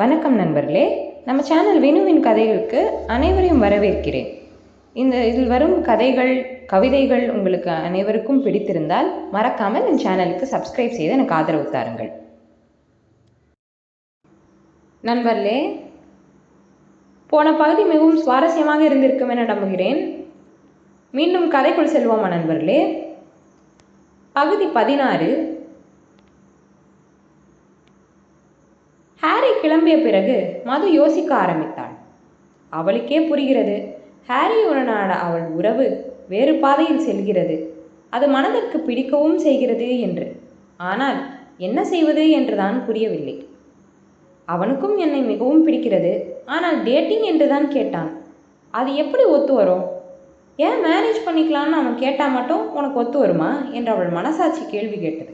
வணக்கம் நண்பர்களே. நம்ம சேனல் வினுவின் கதைகளுக்கு அனைவரையும் வரவேற்கிறேன். இந்த இதில் வரும் கதைகள் கவிதைகள் உங்களுக்கு அனைவருக்கும் பிடித்திருந்தால் மறக்காமல் என் சேனலுக்கு சப்ஸ்கிரைப் செய்து எனக்கு ஆதரவு தாருங்கள். நண்பர்களே போன பகுதி மிகவும் சுவாரஸ்யமாக இருந்திருக்கும் என நம்புகிறேன். மீண்டும் கதைக்குள் செல்வோமா நண்பர்களே? பகுதி பதினாறு ஹாரி கிளம்பிய பிறகு மது யோசிக்க ஆரம்பித்தாள் அவளுக்கே புரிகிறது ஹாரியுடனான அவள் உறவு வேறு பாதையில் செல்கிறது. அது மனதிற்கு பிடிக்கவும் செய்கிறது என்று. ஆனால் என்ன செய்வது என்றுதான் புரியவில்லை. அவனுக்கும் என்னை மிகவும் பிடிக்கிறது ஆனால் டேட்டிங் என்று தான் கேட்டான். அது எப்படி ஒத்து வரும்? ஏன் மேரேஜ் பண்ணிக்கலான்னு அவன் கேட்டால் மட்டும் உனக்கு ஒத்து வருமா? என்று அவள் மனசாட்சி கேள்வி கேட்டது.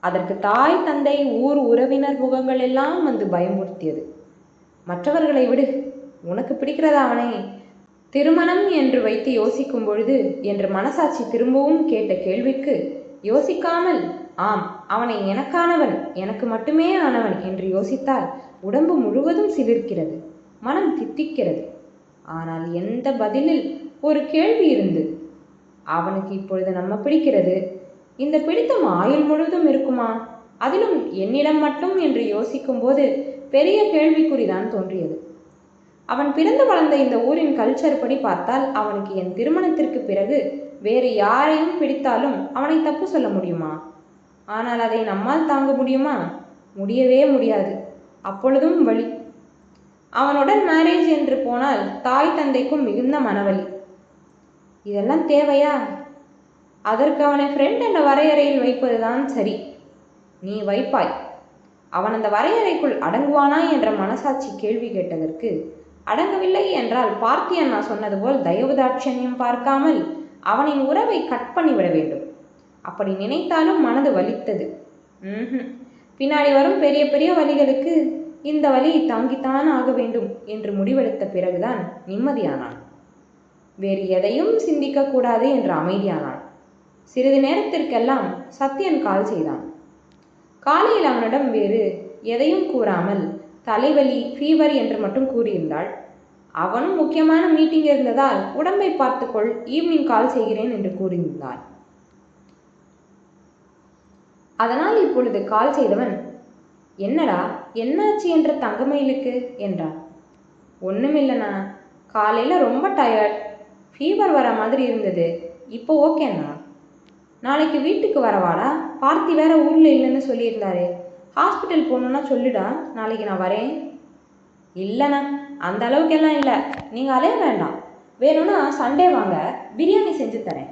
அதற்கு தாய் தந்தை ஊர் உறவினர் முகங்கள் எல்லாம் வந்து பயமுறுத்தியது. மற்றவர்களை விடு உனக்கு பிடிக்கிறதா அவனை. திருமணம் என்று வைத்து யோசிக்கும் பொழுது என்று மனசாட்சி திரும்பவும் கேட்ட கேள்விக்கு யோசிக்காமல் ஆம் அவனை எனக்கானவன் எனக்கு மட்டுமே ஆனவன் என்று யோசித்தால் உடம்பு முழுவதும் சிலிர்க்கிறது மனம் தித்திக்கிறது. ஆனால் எந்த பதிலில் ஒரு கேள்வி இருந்தது? அவனுக்கு இப்பொழுது நம்ம பிடிக்கிறது இந்த பிடித்தம் ஆயுள் முழுவதும் இருக்குமா? அதிலும் என்னிடம் மட்டும் என்று யோசிக்கும்போது பெரிய கேள்விக்குறிதான் தோன்றியது. அவன் பிறந்து வளர்ந்த இந்த ஊரின் கல்ச்சர் படி பார்த்தால் அவனுக்கு என் திருமணத்திற்கு பிறகு வேறு யாரையும் பிடித்தாலும் அவனை தப்பு சொல்ல முடியுமா? ஆனால் அதை நம்மால் தாங்க முடியுமா? முடியவே முடியாது. அப்பொழுதும் வழி. அவனுடன் மேரேஜ் என்று போனால் தாய் தந்தைக்கும் மிகுந்த மனவலி. இதெல்லாம் தேவையா? அதற்கு அவனை ஃப்ரெண்ட் என்ற வரையறையில் வைப்பதுதான் சரி. நீ வைப்பாய். அவன் அந்த வரையறைக்குள் அடங்குவானா என்ற மனசாட்சி கேள்வி கேட்டதற்கு அடங்கவில்லை என்றால் பார்த்தியன் நான் சொன்னது போல் தயவுதாட்சண்யம் பார்க்காமல் அவனின் உறவை கட் பண்ணிவிட வேண்டும். அப்படி நினைத்தாலும் மனது வலித்தது. ம்ஹும் பின்னாடி வரும் பெரிய பெரிய வழிகளுக்கு இந்த வழி தாங்கித்தான் ஆக வேண்டும் என்று முடிவெடுத்த பிறகுதான் நிம்மதியானான். வேறு எதையும் சிந்திக்கக்கூடாது என்று அமைதியானான். சிறிது நேரத்திற்கெல்லாம் சத்யன் கால் செய்தான். காலையில் அவனிடம் வேறு எதையும் கூறாமல் தலைவலி ஃபீவர் என்று மட்டும் கூறியிருந்தாள். அவனும் முக்கியமான மீட்டிங் இருந்ததால் உடம்பை பார்த்துக்கொள் ஈவினிங் கால் செய்கிறேன் என்று கூறியிருந்தான் அதனால் இப்பொழுது கால் செய்தவன் என்னடா என்னாச்சு என்ற தங்கமயிலுக்கு? என்றான். ஒன்றுமில்லண்ணா காலையில் ரொம்ப டயர்ட் ஃபீவர் வர மாதிரி இருந்தது. இப்போ ஓகேண்ணா நாளைக்கு வீட்டுக்கு வரவாடா? பார்த்தி வேற ஊரில் இல்லைன்னு சொல்லியிருந்தாரு. ஹாஸ்பிட்டல் போகணுன்னா சொல்லுடா நாளைக்கு நான் வரேன். இல்லைண்ணா அந்த அளவுக்கெல்லாம் இல்லை. நீங்கள் அலைய வேண்டாம். வேணும்னா சண்டே வாங்க பிரியாணி செஞ்சு தரேன்.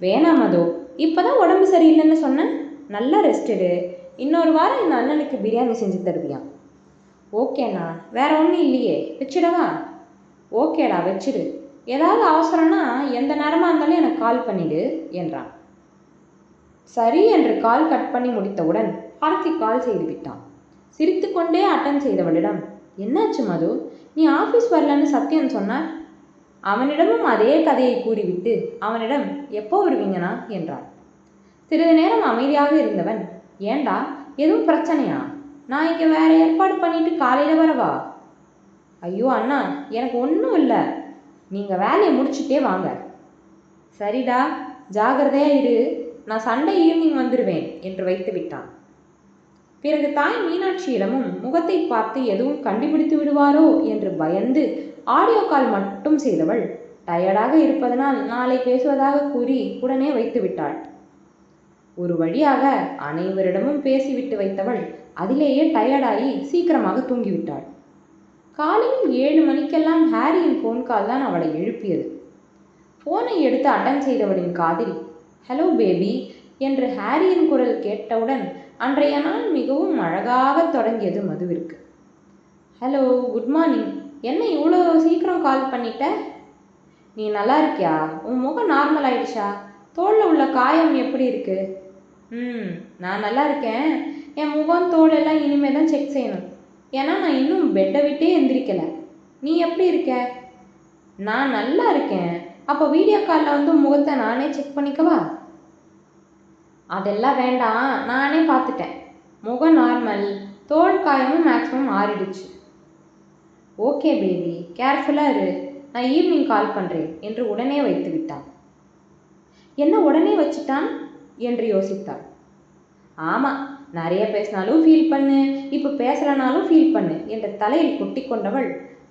வேணாம் மது இப்போ தான் உடம்பு சரியில்லைன்னு சொன்னேன். நல்லா ரெஸ்ட் எடு. இன்னொரு வாரம் என் அண்ணனுக்கு பிரியாணி செஞ்சு தருவியா? ஓகேண்ணா வேற ஒன்றும் இல்லையே. வச்சிடவா? ஓகேடா வச்சிரு ஏதாவது அவசரம்னா எந்த நேரமாக இருந்தாலும் எனக்கு கால் பண்ணிடு என்றான். சரி என்று கால் கட் பண்ணி முடித்தவுடன் பார்த்தி கால் செய்து விட்டான். சிரித்துக்கொண்டே அட்டன் செய்தவளிடம் என்னாச்சு மது? நீ ஆஃபீஸ் வரலன்னு சத்தியம் சொன்னார் அவனிடமும் அதே கதையை கூறிவிட்டு அவனிடம் எப்போ வருவீங்கண்ணா? என்றான். சிறிது நேரம் அமைதியாக இருந்தவன் ஏண்டா? எதுவும் பிரச்சனையா? நான் இங்கே வேற ஏற்பாடு பண்ணிட்டு காலையில் வரவா? ஐயோ அண்ணா எனக்கு ஒன்றும் இல்லை. நீங்கள் வேலையை முடிச்சுட்டே வாங்க. சரிடா ஜாகிரதையா இரு. நான் சண்டே ஈவினிங் வந்துடுவேன் என்று வைத்து விட்டான். பிறகு தாய் மீனாட்சியிடமும் முகத்தை பார்த்து எதுவும் கண்டுபிடித்து விடுவாரோ என்று பயந்து ஆடியோ கால் மட்டும் செய்தவள் டயர்டாக இருப்பதனால் நாளை பேசுவதாக கூறி உடனே வைத்து விட்டாள். ஒரு வழியாக அனைவரிடமும் பேசிவிட்டு வைத்தவள் அதிலேயே டயர்டாகி சீக்கிரமாக தூங்கிவிட்டாள். காலையில் ஏழு மணிக்கெல்லாம் ஹாரியின் ஃபோன் கால் தான் அவளை எழுப்பியது. ஃபோனை எடுத்து அட்டன் செய்தவளின் காதில் ஹலோ பேபி என்று ஹாரியின் குரல் கேட்டவுடன் அன்றைய நாள் மிகவும் அழகாக தொடங்கியது மதுவிற்கு. ஹலோ குட் மார்னிங் என்ன இவ்வளோ சீக்கிரம் கால் பண்ணிட்ட? நீ நல்லா இருக்கியா? உன் முகம் நார்மல் ஆயிடுச்சா? தோளில் உள்ள காயம் எப்படி இருக்கு? ம் நான் நல்லா இருக்கேன். என் முகம் தோல் எல்லாம் தான் செக் செய்யணும். ஏன்னா நான் இன்னும் பெட்டை விட்டே எந்திரிக்கல. நீ எப்படி இருக்க? நான் நல்லா இருக்கேன். அப்போ வீடியோ காலில் வந்து முகத்தை நானே செக் பண்ணிக்கவா? அதெல்லாம் வேண்டாம். நானே பார்த்துட்டேன். முகம் நார்மல் தோல் காயமும் மேக்ஸிமம் ஆறிடுச்சு. ஓகே பேபி கேர்ஃபுல்லாக இரு. நான் ஈவினிங் கால் பண்ணுறேன் என்று உடனே வைத்து விட்டான். என்ன உடனே வச்சுட்டான்? என்று யோசித்தாள். ஆமாம் நிறைய பேசினாலும் ஃபீல் பண்ணு. இப்போ பேசலனாலும் ஃபீல் பண்ணு என்ற தலையில் கொட்டி கொண்டவள்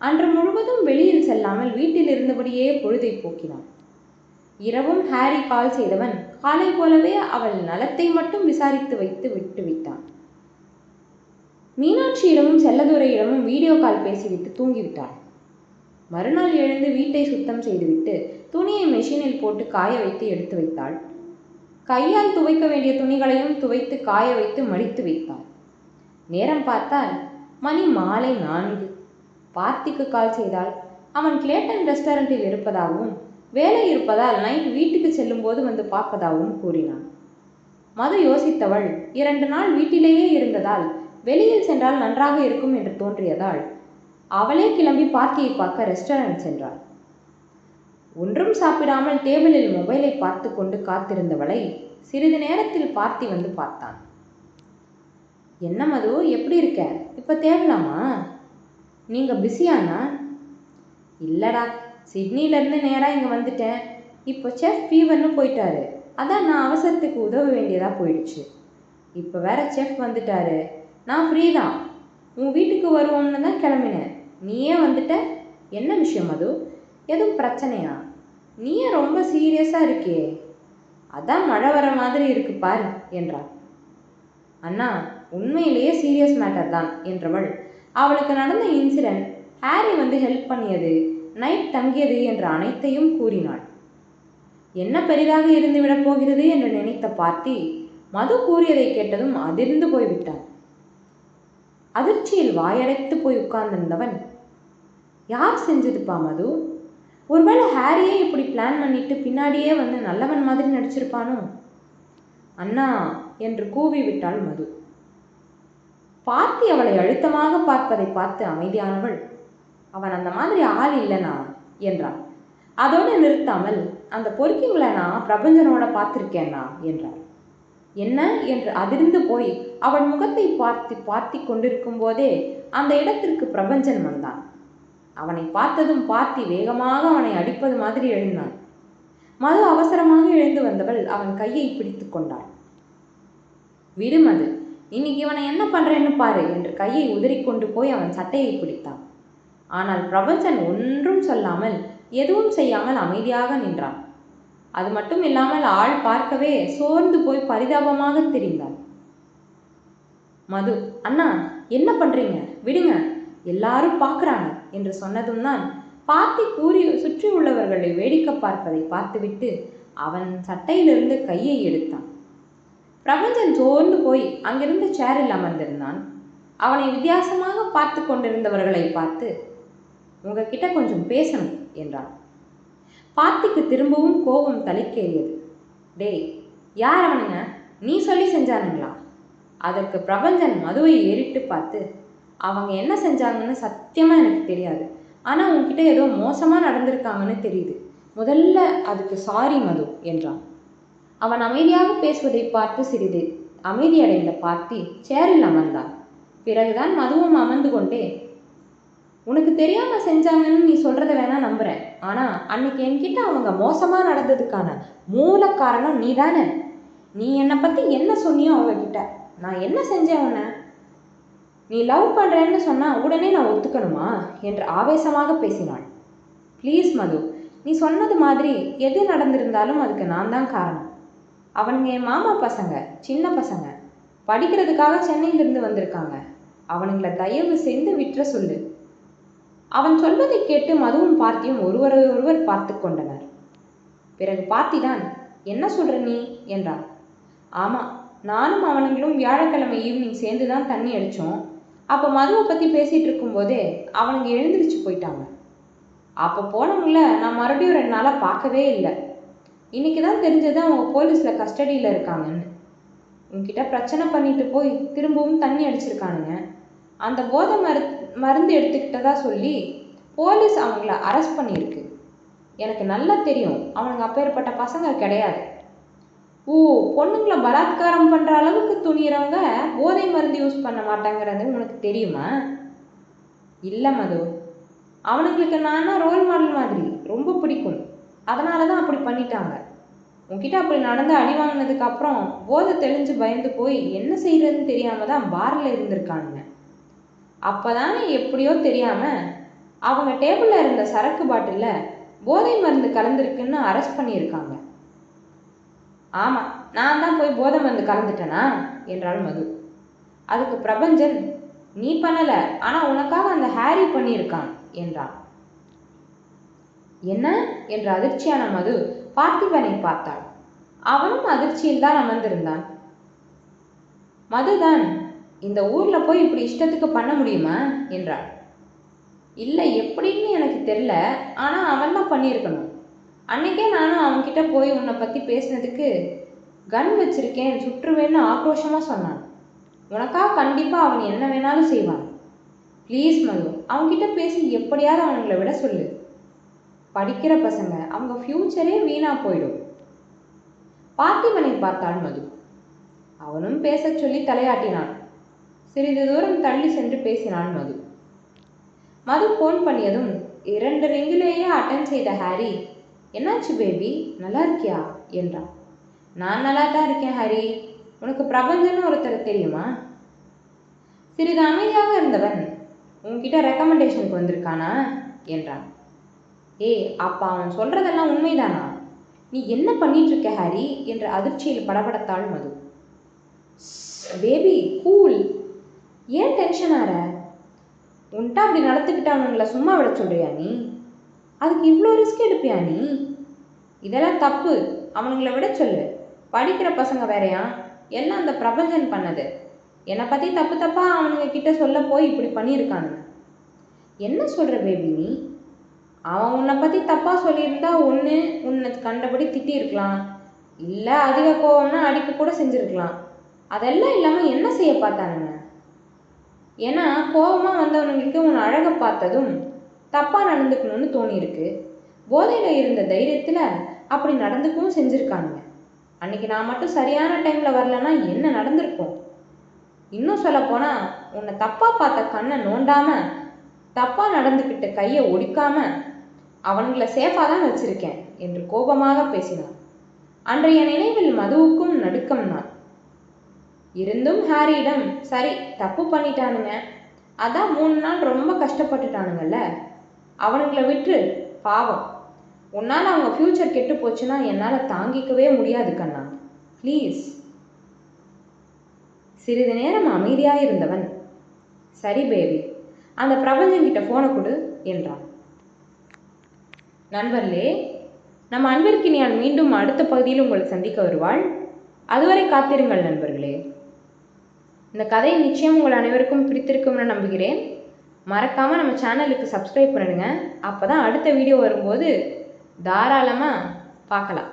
அன்று முழுவதும் வெளியில் செல்லாமல் வீட்டில் இருந்தபடியே பொழுதை போக்கினாள். இரவும் ஹாரி கால் செய்தவன் காலை போலவே அவள் நலத்தை மட்டும் விசாரித்து வைத்து விட்டுவிட்டான் மீனாட்சியிடமும் செல்லதுரையிடமும் வீடியோ கால் பேசிவிட்டு தூங்கிவிட்டாள். மறுநாள் எழுந்து வீட்டை சுத்தம் செய்துவிட்டு துணியை மெஷினில் போட்டு காய வைத்து எடுத்து வைத்தாள். கையால் துவைக்க வேண்டிய துணிகளையும் துவைத்து காய வைத்து மடித்து வைத்தாள் நேரம் பார்த்தால் மணி மாலை நான்கு. பார்த்திக்கு கால் செய்தால் அவன் கிளேட்டன் ரெஸ்டாரண்ட்டில் இருப்பதாகவும் வேலை இருப்பதால் நைட் வீட்டுக்கு செல்லும்போது வந்து பார்ப்பதாகவும் கூறினான். மது யோசித்தவள் இரண்டு நாள் வீட்டிலேயே இருந்ததால் வெளியில் சென்றால் நன்றாக இருக்கும் என்று தோன்றியதால் அவளே கிளம்பி பார்த்தியை பார்க்க ரெஸ்டாரண்ட் சென்றாள். ஒன்றும் சாப்பிடாமல் டேபிளில் மொபைலை பார்த்து கொண்டு காத்திருந்தவளை சிறிது நேரத்தில் பார்த்தி வந்து பார்த்தான். என்ன மது? எப்படி இருக்க? இப்போ தேவலாமா? நீங்கள் பிஸியானா? இல்லடா. சிட்னிலேருந்து நேராக இங்கே வந்துட்டேன். இப்போ செஃப் ஃபீவர்னு போயிட்டாரு. அதான் நான் அவசரத்துக்கு உதவ வேண்டியதாக போயிடுச்சு. இப்போ வேற செஃப் வந்துட்டாரு. நான் ஃப்ரீ தான். உன் வீட்டுக்கு வருவோம்னு தான் கிளம்பினேன். நீயே வந்துட்ட? என்ன விஷயம் அது எதுவும் பிரச்சனையா? நீயே ரொம்ப சீரியஸாக இருக்கே. அதான் மழை வர மாதிரி இருக்கு பார் என்றாள். அண்ணா உண்மையிலேயே சீரியஸ் மேட்டர் தான் என்றவள். அவளுக்கு நடந்த இன்சிடென்ட் ஹாரி வந்து ஹெல்ப் பண்ணியது நைட் தங்கியது என்ற அனைத்தையும் கூறினாள். என்ன பெரிதாக இருந்து விடப் போகிறது என்று நினைத்த பார்த்தி மது கூறியதை கேட்டதும் அதிர்ந்து போய்விட்டான். அதிர்ச்சியில் வாயடைத்து போய் உட்கார்ந்திருந்தவன் யார் செஞ்சதுப்பா மது? ஒருவேளை ஹாரியே இப்படி பிளான் பண்ணிட்டு பின்னாடியே வந்து நல்லவன் மாதிரி நடிச்சிருப்பானோ? அண்ணா என்று கூவி விட்டாள் மது. பார்த்தி அவளை அழுத்தமாக பார்ப்பதை பார்த்து அமைதியானவள். அவன் அந்த மாதிரி ஆள் இல்லைனா? என்றாள் அதோடு நிறுத்தாமல் அந்த பொறுக்கிங்களை நான் பிரபஞ்சனோட பார்த்திருக்கேனா? என்றாள். என்ன? என்று அதிர்ந்து போய் அவன் முகத்தை பார்த்து பார்த்தி கொண்டிருக்கும் போதே அந்த இடத்திற்கு பிரபஞ்சன் வந்தான். அவனை பார்த்ததும் பார்த்தி வேகமாக அவனை அடிப்பது மாதிரி எழுந்தான். மது அவசரமாக எழுந்து வந்தவள் அவன் கையை பிடித்து கொண்டாள் விடு மது இன்னைக்கு இவனை என்ன பண்றேன்னு பாரு என்று கையை உதறிக்கொண்டு போய் அவன் சட்டையை பிடித்தான். ஆனால் பிரபஞ்சன் ஒன்றும் சொல்லாமல் எதுவும் செய்யாமல் அமைதியாக நின்றான். அது மட்டும் இல்லாமல் ஆள் பார்க்கவே சோர்ந்து போய் பரிதாபமாக தெரிந்தான். மது அண்ணா என்ன பண்றீங்க? விடுங்க எல்லாரும் பார்க்குறாங்க. என்று சொன்னதும் தான் பார்த்தி கூறி சுற்றி உள்ளவர்களை வேடிக்கை பார்ப்பதை பார்த்துவிட்டு அவன் சட்டையிலிருந்து கையை எடுத்தான். பிரபஞ்சன் சோர்ந்து போய் அங்கிருந்து சேரில் அமர்ந்திருந்தான். அவனை வித்தியாசமாக பார்த்து கொண்டிருந்தவர்களை பார்த்து உங்ககிட்ட கொஞ்சம் பேசணும் என்றான். பார்த்திக்கு திரும்பவும் கோபம் தலைக்கேறியது. டேய் யார் அவனுங்க? நீ சொல்லி செஞ்சானுங்களா? அதற்கு பிரபஞ்சன் மதுவை ஏறிட்டு பார்த்து அவங்க என்ன செஞ்சாங்கன்னு சத்தியமாக எனக்கு தெரியாது. ஆனால் உன்கிட்ட ஏதோ மோசமாக நடந்திருக்காங்கன்னு தெரியுது. முதல்ல அதுக்கு சாரி மது என்றான். அவன் அமைதியாக பேசுவதை பார்த்து சிறிது அமைதியடைந்த பார்த்தி சேரில் அமர்ந்தான். பிறகுதான் மதுவும் அமர்ந்து கொண்டே உனக்கு தெரியாம செஞ்சாங்கன்னு நீ சொல்றத வேணா நம்புறேன். ஆனா அன்னைக்கு என்கிட்ட அவங்க மோசமா நடந்ததுக்கான மூல காரணம் நீ தானே நீ என்னை பத்தி என்ன சொன்னியோ அவங்க கிட்ட நான் என்ன செஞ்சேன் உன்னை? நீ லவ் பண்ணுறேன்னு சொன்னால் உடனே நான் ஒத்துக்கணுமா? என்று ஆவேசமாக பேசினாள். ப்ளீஸ் மது நீ சொன்னது மாதிரி எது நடந்திருந்தாலும் அதுக்கு நான் தான் காரணம். அவனுங்க என் மாமா பசங்க சின்ன பசங்க. படிக்கிறதுக்காக சென்னையிலிருந்து வந்திருக்காங்க. அவனுங்களை தயவு செய்து விட்டுற சொல்லு. அவன் சொல்வதை கேட்டு மதுவும் பார்த்தியும் ஒருவரை ஒருவர் பார்த்து கொண்டனர். பிறகு பார்த்திதான் என்ன சொல்ற நீ? என்றான் ஆமாம் நானும் அவனுங்களும் வியாழக்கிழமை ஈவினிங் சேர்ந்து தான் தண்ணி அடித்தோம் அப்போ மதுவை பற்றி பேசிகிட்டு இருக்கும்போதே அவனுங்க எழுந்திரிச்சு போயிட்டாங்க. அப்போ போனவங்கள நான் மறுபடியும் ரெண்டு நாளாக பார்க்கவே இல்லை. இன்னைக்கு தான் தெரிஞ்சது அவங்க போலீஸில் கஸ்டடியில் இருக்காங்கன்னு. உங்ககிட்ட பிரச்சனை பண்ணிட்டு போய் திரும்பவும் தண்ணி அடிச்சிருக்கானுங்க. அந்த போதை மரு மருந்து எடுத்துக்கிட்டதா சொல்லி போலீஸ் அவங்கள அரெஸ்ட் பண்ணியிருக்கு. எனக்கு நல்லா தெரியும். அவனுங்க அப்பேற்பட்ட பசங்க கிடையாது. ஓ பொண்ணுங்களை பலாத்காரம் பண்ணுற அளவுக்கு துணியறவங்க போதை மருந்து யூஸ் பண்ண மாட்டாங்கிறது உனக்கு தெரியுமா? இல்லை மது. அவனுங்களுக்கு நானா ரோல் மாடல் மாதிரி ரொம்ப பிடிக்கும். அதனால தான் அப்படி பண்ணிட்டாங்க. உன்கிட்ட அப்படி நடந்து அடி வாங்கினதுக்கு அப்புறம் போதை தெளிஞ்சு பயந்து போய் என்ன செய்யறதுன்னு தெரியாம தான் பாரில் இருந்திருக்கானுங்க. அப்போதானே எப்படியோ தெரியாம அவங்க டேபிளில் இருந்த சரக்கு பாட்டிலில் போதை மருந்து கலந்துருக்குன்னு அரெஸ்ட் பண்ணியிருக்காங்க. ஆமாம் நான் தான் போய் போதை மருந்து கலந்துட்டேனா? என்றாள் மது. அதுக்கு பிரபஞ்சன் நீ பண்ணலை ஆனால் உனக்காக அந்த ஹாரி பண்ணியிருக்கான் என்றான். என்ன? என்ற அதிர்ச்சியான மது பார்த்திபனை பார்த்தாள். அவனும் அதிர்ச்சியில் தான் அமர்ந்திருந்தான். மதுதான் இந்த ஊர்ல போய் இப்படி இஷ்டத்துக்கு பண்ண முடியுமா? என்றாள். இல்லை எப்படின்னு எனக்கு தெரில ஆனால் அவன் தான் பண்ணியிருக்கணும். அன்னைக்கே நானும் அவன்கிட்ட போய் உன்னை பற்றி பேசினதுக்கு கன் வச்சிருக்கேன் சுற்றுவேன்னு ஆக்ரோஷமாக சொன்னான். உனக்காக கண்டிப்பாக அவன் என்ன வேணாலும் செய்வான். ப்ளீஸ் மது அவன்கிட்ட பேசி எப்படியாவது அவனுங்களை விட சொல்லு. படிக்கிற பசங்க அவங்க ஃப்யூச்சரே வீணாக போயிடும். பார்த்திபனை பார்த்தாள் மது. அவனும் பேசச் சொல்லி தலையாட்டினான். சிறிது தூரம் தள்ளி சென்று பேசினான் மது. மது ஃபோன் பண்ணியதும் இரண்டு ரிங்கிலேயே அட்டன் செய்த ஹாரி என்னாச்சு பேபி? நல்லா இருக்கியா என்றான். நான் நல்லா தான் இருக்கேன் ஹரி. உனக்கு பிரபஞ்சன்னு ஒருத்தர் தெரியுமா? சிறிது அமைதியாக இருந்தவன் உன்கிட்ட ரெக்கமெண்டேஷனுக்கு வந்திருக்கானா? என்றான். ஏய் அப்பா அவன் சொல்றதெல்லாம் உண்மைதானா? நீ என்ன பண்ணிட்டு இருக்க ஹாரி? என்ற அதிர்ச்சியில் படபடத்தாள் மது. Baby cool. ஏன் டென்ஷன் ஆற உன்கிட்ட அப்படி நடத்துக்கிட்டவனுங்களை சும்மா விட சொல்றியா நீ? அதுக்கு இவ்வளோ ரிஸ்க் எடுப்பியா நீ? இதெல்லாம் தப்பு. அவனுங்களை விட சொல்லு. படிக்கிற பசங்க வேறையா? எல்லாம் அந்த பிரபஞ்சன் பண்ணது? என்னை பற்றி தப்பு தப்பாக அவனுங்க கிட்ட சொல்ல போய் இப்படி பண்ணியிருக்கானுங்க. என்ன சொல்கிற பேபி நீ? அவன் உன்னை பற்றி தப்பாக சொல்லியிருந்தா ஒன்று உன்னை கண்டபடி திட்டியிருக்கலாம். இல்லை அதிக கோவம்னா அடிக்க கூட செஞ்சுருக்கலாம். அதெல்லாம் இல்லாமல் என்ன செய்ய பார்த்தானுங்க? ஏன்னா கோபமாக வந்தவனுங்களுக்கு உன் அழகை பார்த்ததும் தப்பாக நடந்துக்கணும்னு தோணியிருக்கு. போதையில் இருந்த தைரியத்தில் அப்படி நடந்துக்கவும் செஞ்சுருக்கானுங்க. அன்னைக்கு நான் மட்டும் சரியான டைமில் வரலன்னா என்ன நடந்திருக்கும்? இன்னும் சொல்லப்போனால் உன்னை தப்பாக பார்த்த கண்ணை நோண்டாமல் தப்பாக நடந்துக்கிட்ட கையை ஒடிக்காமல் அவன்களை சேஃபாக தான் வச்சுருக்கேன் என்று கோபமாக பேசினான். அன்றைய நினைவில் மதுவுக்கும் நடுக்கம் தான் இருந்தும் ஹாரியிடம் சரி தப்பு பண்ணிட்டானுங்க. அதான் மூணு நாள் ரொம்ப கஷ்டப்பட்டுட்டானுங்கல்ல அவனுங்களை விட்டு பாவம். உன்னால் அவங்க ஃப்யூச்சர் கெட்டு போச்சுன்னா என்னால் தாங்கிக்கவே முடியாது கண்ணா. ப்ளீஸ் சிறிது நேரம் அமைதியாக இருந்தவன். சரி பேபி அந்த பிரபஞ்சங்கிட்ட ஃபோனை கொடு என்றான். நண்பர்களே நம்ம அன்பிற்கினியால் மீண்டும் அடுத்த பகுதியில் உங்களை சந்திக்க வருவாள். அதுவரை காத்திருங்கள் நண்பர்களே. இந்த கதை நிச்சயம் உங்கள் அனைவருக்கும் பிடித்திருக்கும்னு நம்புகிறேன். மறக்காமல் நம்ம சேனலுக்கு சப்ஸ்கிரைப் பண்ணிடுங்க. அப்போ தான் அடுத்த வீடியோ வரும்போது தாராளமாக பார்க்கலாம்.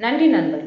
நன்றி நண்பர்